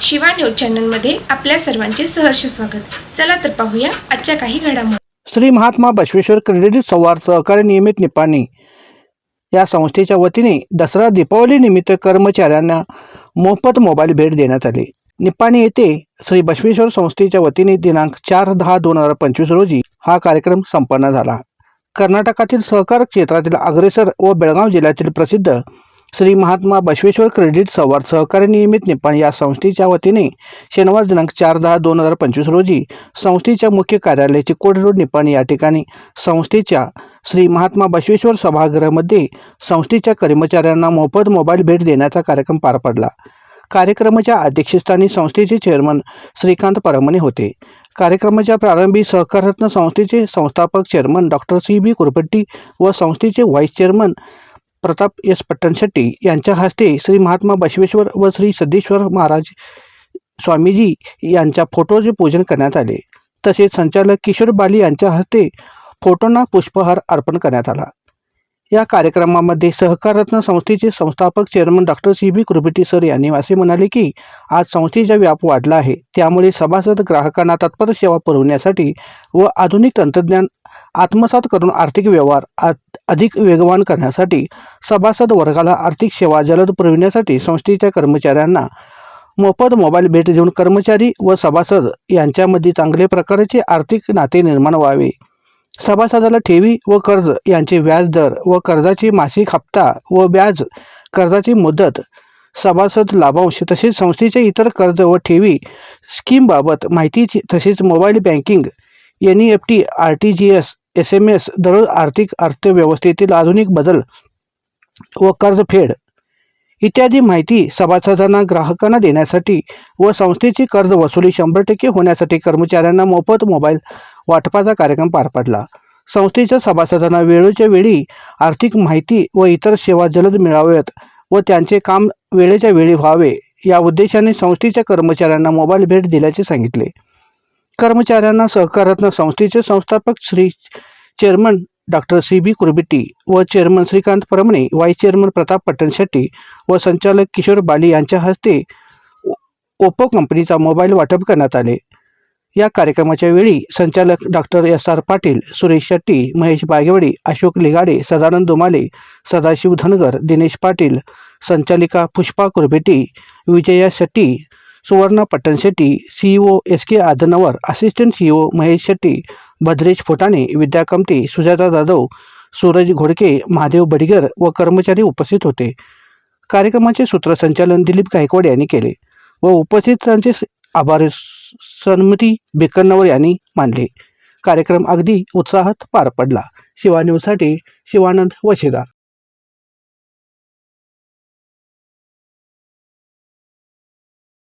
Shiva news चॅनलमध्ये आपल्या सर्वांचे सहर्ष स्वागत. चला तर पाहूया आजच्या काही घडामोडी. श्री महात्मा बसवेश्वर क्रेडिट संवाद सहकारी नियमित निपाणी. या संस्थेच्या वतीने दसरा दीपावली निमित्त कर्मचाऱ्यांना मोफत मोबाईल भेट देण्यात आली. निपाणी येथे श्री बसवेश्वर संस्थेच्या वतीने दिनांक चार दहा दोन हजार पंचवीस रोजी हा कार्यक्रम संपन्न झाला. कर्नाटकातील सहकार क्षेत्रातील अग्रेसर व बेळगाव जिल्ह्यातील प्रसिद्ध श्री महात्मा बसवेश्वर क्रेडिट संवाद सहकारी नियमित निपाण या संस्थेच्या वतीने शनिवार दिनांक चार दहा दोन हजार पंचवीस रोजी संस्थेच्या मुख्य कार्यालय चिकोड रोड निपाण या ठिकाणी संस्थेच्या श्री महात्मा बसवेश्वर सभागृहामध्ये संस्थेच्या कर्मचाऱ्यांना मोफत मोबाईल भेट देण्याचा कार्यक्रम पार पडला. कार्यक्रमाच्या अध्यक्षस्थानी संस्थेचे चेअरमन श्रीकांत परमणे होते. कार्यक्रमाच्या प्रारंभी सहकाररत्न संस्थेचे संस्थापक chairman doctor C B Kurapatti व संस्थेचे vice chairman Pratap S Pattanshetti यांच्या हस्ते श्री महात्मा बसवेश्वर व श्री सिद्धेश्वर महाराज स्वामीजी यांच्या फोटोचे पूजन करण्यात आले. तसेच संचालक किशोर बाली यांच्या हस्ते फोटोंना पुष्पहार अर्पण करण्यात आला. या कार्यक्रमामध्ये सहकाररत्न संस्थेचे संस्थापक chairman doctor C B Kurbiti sir यांनी असे म्हणाले की आज संस्थेचा व्याप वाढला आहे. त्यामुळे सभासद ग्राहकांना तत्पर सेवा पुरवण्यासाठी व आधुनिक तंत्रज्ञान आत्मसात करून आर्थिक व्यवहार आत- अधिक वेगवान करण्यासाठी सभासद वर्गाला आर्थिक सेवा जलद पुरविण्यासाठी संस्थेच्या कर्मचाऱ्यांना मोफत मोबाईल भेट देऊन कर्मचारी व सभासद यांच्यामध्ये चांगल्या प्रकारचे आर्थिक नाते निर्माण व्हावे. सभासदाला ठेवी व कर्ज यांचे व्याज दर व कर्जाची मासिक हप्ता व व्याज कर्जाची मुदत सभासद लाभांश तसेच संस्थेचे इतर कर्ज व ठेवी स्कीमबाबत माहितीची तसेच mobile banking N E F T R T G S S M S दररोज आर्थिक अर्थव्यवस्थेतील आधुनिक बदल व कर्जफेड इत्यादी माहिती सभासदांना ग्राहकांना देण्यासाठी व संस्थेची कर्ज वसुली शंभर टक्के होण्यासाठी कर्मचाऱ्यांना मोफत मोबाईल वाटपाचा कार्यक्रम पार पडला. संस्थेच्या सभासदांना वेळेच्या वेळी आर्थिक माहिती व इतर सेवा जलद मिळाव्यात व त्यांचे काम वेळेच्या वेळी व्हावे या उद्देशाने संस्थेच्या कर्मचाऱ्यांना मोबाईल भेट दिल्याचे सांगितले. कर्मचाऱ्यांना सहकारात्मक संस्थेचे संस्थापक Shri chairman doctor C B Kurbitti व chairman Shrikant Paramane vice chairman Pratap Pattan Shetti व संचालक किशोर बाली यांच्या हस्ते ओप्पो कंपनीचा मोबाईल वाटप करण्यात आले. या कार्यक्रमाच्या वेळी संचालक doctor S R Patil Suresh Shetty Mahesh Bagewadi Ashok Ligade Sadanand Dumale Sadashiv Dhangar Dinesh Patil संचालिका Pushpa Kurbeti Vijaya Shetty Suvarna Pattan Shetty CEO S K Adanvar assistant CEO Mahesh Shetty Bhadresh Phutane Vidya Kamate Sujata Jadhav Suraj Ghodke Mahadev Badgar व कर्मचारी उपस्थित होते. कार्यक्रमाचे सूत्रसंचालन दिलीप गायकवाड यांनी केले व उपस्थितांचे आभार सन्मती बेकन्नवर यांनी मानले. कार्यक्रम अगदी उत्साहात पार पडला. शिवा न्यूजसाठी शिवानंद वशेदार